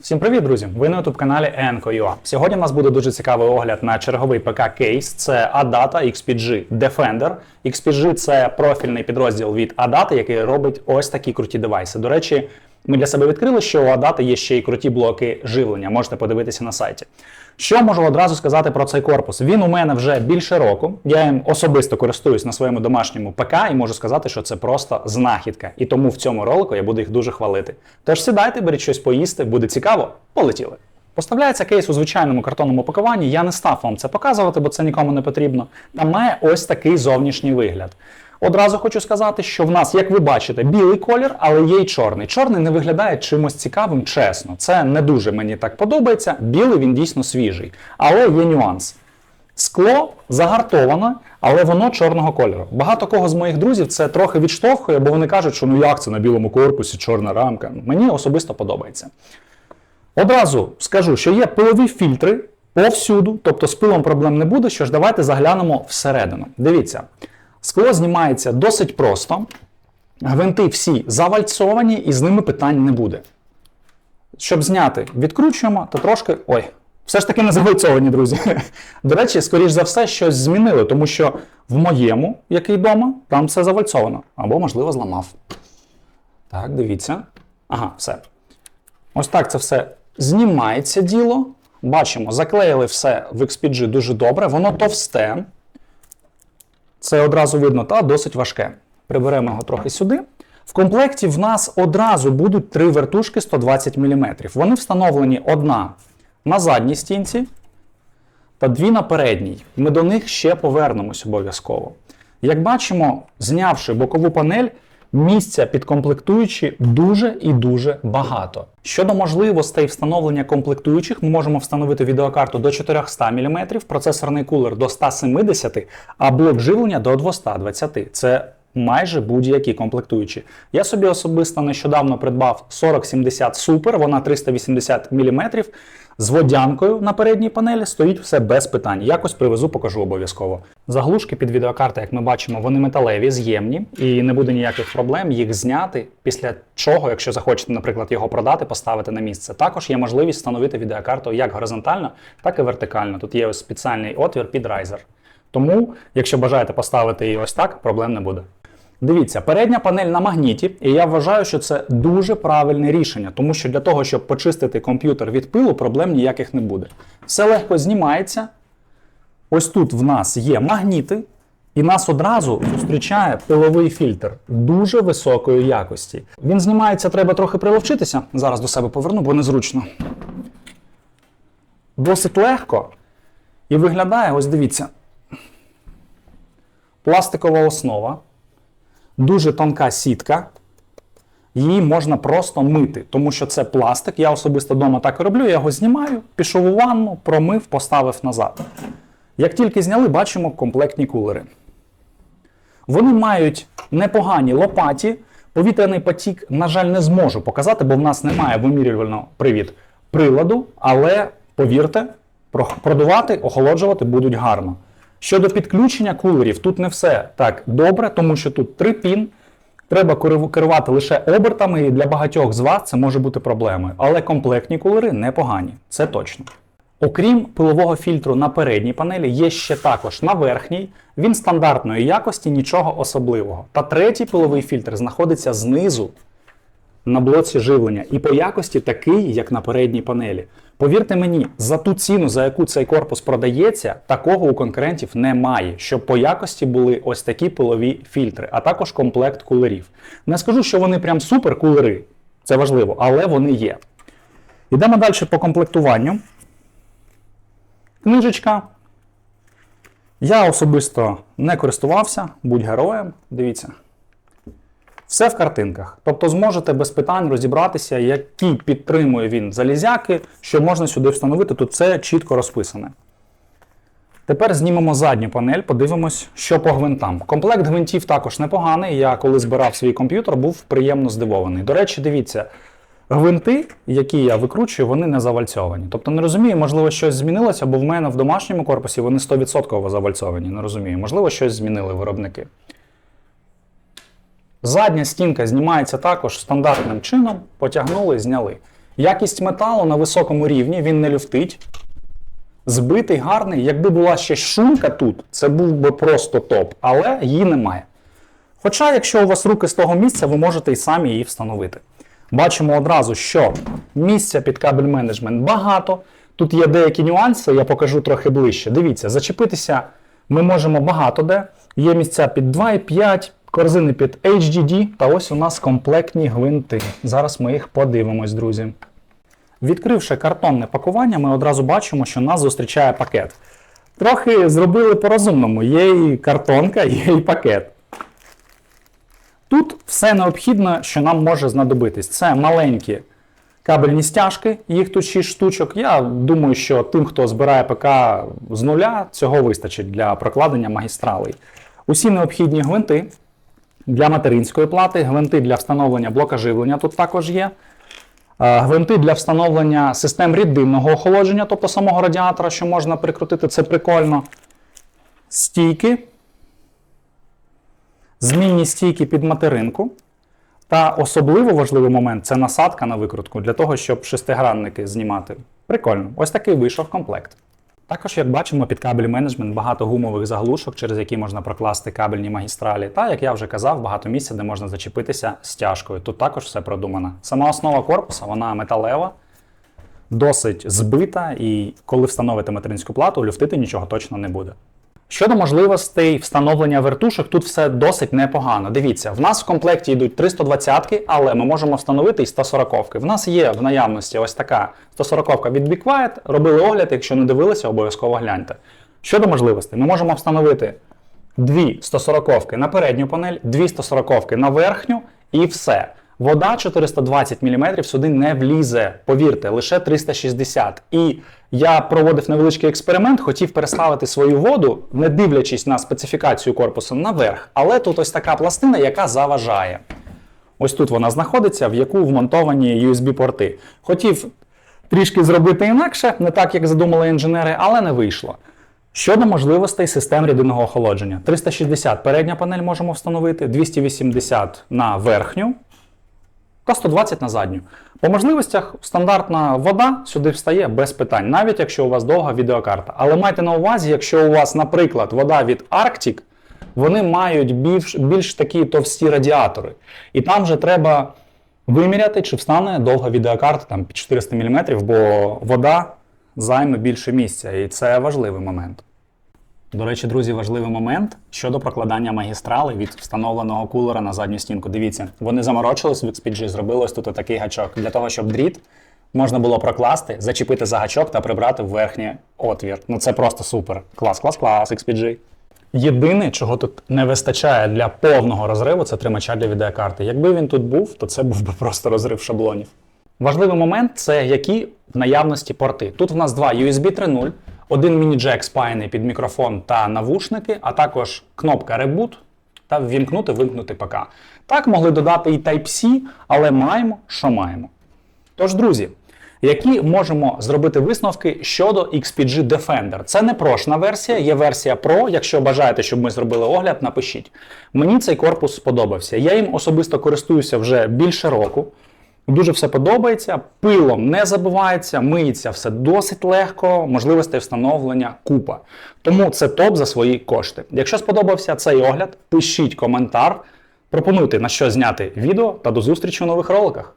Всім привіт, друзі! Ви на youtube каналі Enco.ua. Сьогодні у нас буде дуже цікавий огляд на черговий ПК кейс. Це ADATA XPG Defender. XPG це профільний підрозділ від ADATA, який робить ось такі круті девайси. До речі, ми для себе відкрили, що у ADATA є ще й круті блоки живлення. Можете подивитися на сайті. Що можу одразу сказати про цей корпус? Він у мене вже більше року. Я їм особисто користуюсь на своєму домашньому ПК і можу сказати, що це просто знахідка. І тому в цьому ролику я буду їх дуже хвалити. Тож сідайте, беріть щось поїсти, буде цікаво. Полетіли. Поставляється кейс у звичайному картонному пакуванні. Я не став вам це показувати, бо це нікому не потрібно. Там має ось такий зовнішній вигляд. Одразу хочу сказати, що в нас, як ви бачите, білий колір, але є й чорний. Чорний не виглядає чимось цікавим, чесно. Це не дуже мені так подобається. Білий він дійсно свіжий. Але є нюанс. Скло загартоване, але воно чорного кольору. Багато кого з моїх друзів це трохи відштовхує, бо вони кажуть, що ну як це на білому корпусі, чорна рамка. Мені особисто подобається. Одразу скажу, що є пилові фільтри повсюду, тобто з пилом проблем не буде. Що ж, давайте заглянемо всередину. Дивіться, скло знімається досить просто. Гвинти всі завальцовані і з ними питань не буде. Щоб зняти, відкручуємо та трошки. Ой, все ж таки не завальцовані, друзі. До речі, скоріш за все, щось змінили, тому що в моєму, який вдома, там все завальцовано. Або, можливо, зламав. Так, дивіться. Ага, все. Ось так це все знімається діло. Бачимо, заклеїли все в XPG дуже добре, воно товсте. Це одразу видно, та досить важке. Приберемо його трохи сюди. В комплекті в нас одразу будуть три вертушки 120 мм. Вони встановлені одна на задній стінці та дві на передній. Ми до них ще повернемось обов'язково. Як бачимо, знявши бокову панель, місця під комплектуючі дуже і дуже багато. Щодо можливостей встановлення комплектуючих, ми можемо встановити відеокарту до 400 мм, процесорний кулер до 170, а блок живлення до 220. Це майже будь-які комплектуючі. Я собі особисто нещодавно придбав 4070 Super, вона 380 мм. З водянкою на передній панелі стоїть все без питань. Якось привезу, покажу обов'язково. Заглушки під відеокарти, як ми бачимо, вони металеві, з'ємні, і не буде ніяких проблем їх зняти. Після чого, якщо захочете, наприклад, його продати, поставити на місце. Також є можливість встановити відеокарту як горизонтально, так і вертикально. Тут є ось спеціальний отвір під райзер. Тому, якщо бажаєте поставити її ось так, проблем не буде. Дивіться, передня панель на магніті, і я вважаю, що це дуже правильне рішення, тому що для того, щоб почистити комп'ютер від пилу, проблем ніяких не буде. Все легко знімається. Ось тут в нас є магніти, і нас одразу зустрічає пиловий фільтр дуже високої якості. Він знімається, треба трохи приловчитися. Зараз до себе поверну, бо незручно. Досить легко. І виглядає, ось дивіться, пластикова основа дуже тонка сітка. Її можна просто мити, тому що це пластик. Я особисто вдома так і роблю. Я його знімаю, пішов у ванну, промив, поставив назад. Як тільки зняли, бачимо комплектні кулери. Вони мають непогані лопаті. Повітряний потік, на жаль, не зможу показати, бо в нас немає вимірювального привід приладу, але повірте, про- продувати, охолоджувати будуть гарно. Щодо підключення кулерів, тут не все так добре, тому що тут три пін. Треба керувати лише обертами, і для багатьох з вас це може бути проблемою. Але комплектні кулери непогані, це точно. Окрім пилового фільтру на передній панелі, є ще також на верхній. Він стандартної якості, нічого особливого. Та третій пиловий фільтр знаходиться знизу на блоці живлення і по якості такий, як на передній панелі. Повірте мені, за ту ціну, за яку цей корпус продається, такого у конкурентів немає, щоб по якості були ось такі пилові фільтри, а також комплект кулерів. Не скажу, що вони прям супер кулери, це важливо, але вони є. Йдемо далі по комплектуванню. Книжечка. Я особисто не користувався, будь героєм. Дивіться. Все в картинках. Тобто зможете без питань розібратися, які підтримує він залізяки, що можна сюди встановити. Тут все чітко розписане. Тепер знімемо задню панель, подивимось, що по гвинтам. Комплект гвинтів також непоганий. Я коли збирав свій комп'ютер, був приємно здивований. До речі, дивіться, гвинти, які я викручую, вони не завальцьовані. Тобто не розумію, можливо, щось змінилося, бо в мене в домашньому корпусі вони 100% завальцовані. Не розумію. Можливо, щось змінили виробники. Задня стінка знімається також стандартним чином, потягнули, зняли. Якість металу на високому рівні, він не люфтить. Збитий, гарний. Якби була ще шумка тут, це був би просто топ, але її немає. Хоча, якщо у вас руки з того місця, ви можете і самі її встановити. Бачимо одразу, що місця під кабель менеджмент багато. Тут є деякі нюанси, я покажу трохи ближче. Дивіться, зачепитися ми можемо багато де. Є місця під 2,5, корзини під HDD, та ось у нас комплектні гвинти. Зараз ми їх подивимось, друзі. Відкривши картонне пакування, ми одразу бачимо, що нас зустрічає пакет. Трохи зробили по-розумному. Є і картонка, є і пакет. Тут все необхідне, що нам може знадобитись. Це маленькі кабельні стяжки, їх тут 6 штучок. Я думаю, що тим, хто збирає ПК з нуля, цього вистачить для прокладення магістралей. Усі необхідні гвинти для материнської плати, гвинти для встановлення блока живлення тут також є. Е, Гвинти для встановлення систем рідинного охолодження, тобто самого радіатора, що можна прикрутити, це прикольно. Стійки, змінні стійки під материнку. Та особливо важливий момент це насадка на викрутку для того, щоб шестигранники знімати. Прикольно. Ось такий вийшов комплект. Також, як бачимо, під кабель менеджмент багато гумових заглушок, через які можна прокласти кабельні магістралі. Та, як я вже казав, багато місця, де можна зачепитися стяжкою. Тут також все продумано. Сама основа корпуса, вона металева, досить збита, і коли встановите материнську плату, люфтити нічого точно не буде. Щодо можливостей встановлення вертушок, тут все досить непогано. Дивіться, в нас в комплекті йдуть 320-ки, але ми можемо встановити і 140-ки. В нас є в наявності ось така 140-ка від Be. Робили огляд, якщо не дивилися, обов'язково гляньте. Щодо можливостей, ми можемо встановити дві 140-ки на передню панель, дві 140-ки на верхню і все. Вода 420 мм сюди не влізе, повірте, лише 360. І я проводив невеличкий експеримент, хотів переставити свою воду, не дивлячись на специфікацію корпусу, наверх. Але тут ось така пластина, яка заважає. Ось тут вона знаходиться, в яку вмонтовані USB-порти. Хотів трішки зробити інакше, не так, як задумали інженери, але не вийшло. Щодо можливостей систем рідинного охолодження. 360 передня панель можемо встановити, 280 на верхню та 120 на задню. По можливостях стандартна вода сюди встає без питань, навіть якщо у вас довга відеокарта. Але майте на увазі, якщо у вас, наприклад, вода від Arctic, вони мають більш, більш такі товсті радіатори. І там вже треба виміряти, чи встане довга відеокарта там під 400 мм, бо вода займе більше місця, і це важливий момент. До речі, друзі, важливий момент щодо прокладання магістрали від встановленого кулера на задню стінку. Дивіться, вони заморочились в XPG, зробили ось тут такий гачок для того, щоб дріт можна було прокласти, зачепити за гачок та прибрати в верхній отвір. Ну це просто супер. Клас, клас, клас, XPG. Єдине, чого тут не вистачає для повного розриву, це тримача для відеокарти. Якби він тут був, то це був би просто розрив шаблонів. Важливий момент це які в наявності порти. Тут в нас два USB 3.0, один міні-джек спаяний під мікрофон та навушники, а також кнопка Reboot та ввімкнути, вимкнути ПК. Так могли додати і Type-C, але маємо, що маємо. Тож, друзі, які можемо зробити висновки щодо XPG Defender? Це не прошна версія, є версія Pro. Якщо бажаєте, щоб ми зробили огляд, напишіть. Мені цей корпус сподобався. Я їм особисто користуюся вже більше року. Дуже все подобається, пилом не забувається, миється все досить легко, можливостей встановлення купа. Тому це топ за свої кошти. Якщо сподобався цей огляд, пишіть коментар, пропонуйте на що зняти відео та до зустрічі у нових роликах.